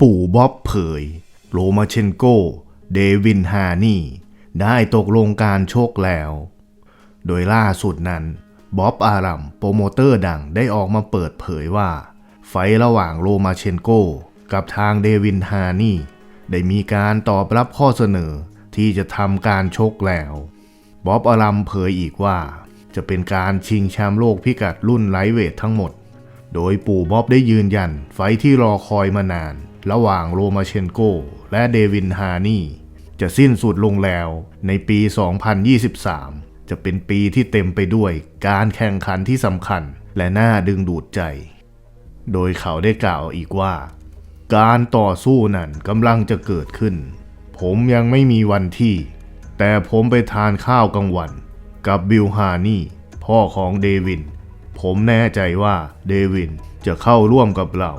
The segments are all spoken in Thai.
ปู่บ๊อบเผย โลมาเชนโก เดวินฮานี่ ได้ตกลงการโชคแล้ว โดยล่าสุดนั้นบ๊อบอารัมโปรโมเตอร์ดังได้ออกมาเปิดเผยว่า ไฟระหว่างโลมาเชนโก กับทางเดวินฮานี่ ได้มีการตอบรับข้อเสนอที่จะทำการชกแล้วบ๊อบอารัมเผยอีกว่า จะเป็นการชิงแชมป์โลกพิกัดรุ่นไลท์เวททั้งหมด โดยปู่บ๊อบได้ยืนยันไฟที่รอคอยมานาน ระหว่างโรมาเชนโก และเดวินฮานี่ จะสิ้นสุดลงแล้วในปี 2023 จะเป็นปีที่เต็มไปด้วยการแข่งขันที่สำคัญและน่าดึงดูดใจ โดยเขาได้กล่าวอีกว่า การต่อสู้นั้นกำลังจะเกิดขึ้น ผมยังไม่มีวันที่ แต่ผมไปทานข้าวกลางวัน กับบิลฮานี่ พ่อของเดวิน ผมแน่ใจว่าเดวินจะเข้าร่วมกับเรา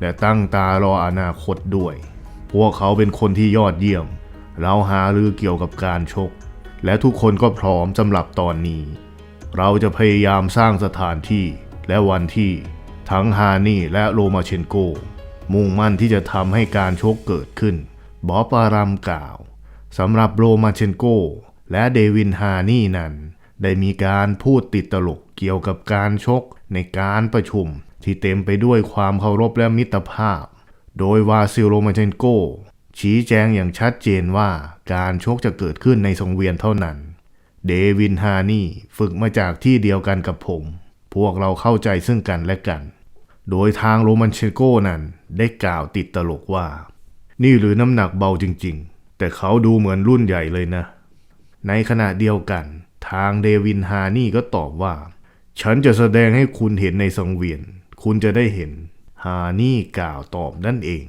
และตั้งตารออนาคตด้วย พวกเขาเป็นคนที่ยอดเยี่ยม เราหารือเกี่ยวกับการชก และทุกคนก็พร้อมสำหรับตอนนี้ เราจะพยายามสร้างสถานที่และวันที่ทั้งฮานี่และโรมาเชนโก มุ่งมั่นที่จะทำให้การชกเกิดขึ้น บอปอารามกล่าวสำหรับโรมาเชนโก และเดวินฮานี่นั้น ได้มีการพูดติดตลก เกี่ยวกับการชกในการประชุม ที่เต็มไปด้วยความเคารพและมิตรภาพ โดยวาซิลโรมาเชนโก ชี้แจงอย่างชัดเจนว่าการชกจะเกิดขึ้นในสังเวียนเท่านั้น เดวินฮานี่ฝึกมาจากที่เดียวกันกับผม พวกเราเข้าใจซึ่งกันและกัน โดยทางโรมันเชโกนั้นได้กล่าวติดตลกว่า นี่หรือน้ำหนักเบาจริง ๆ แต่เขาดูเหมือนรุ่นใหญ่เลยนะ ในขณะเดียวกันทางเดวินฮานี่ก็ตอบว่า ฉันจะแสดงให้คุณเห็นในสังเวียน คุณจะได้เห็น ฮานี่กล่าวตอบนั่นเอง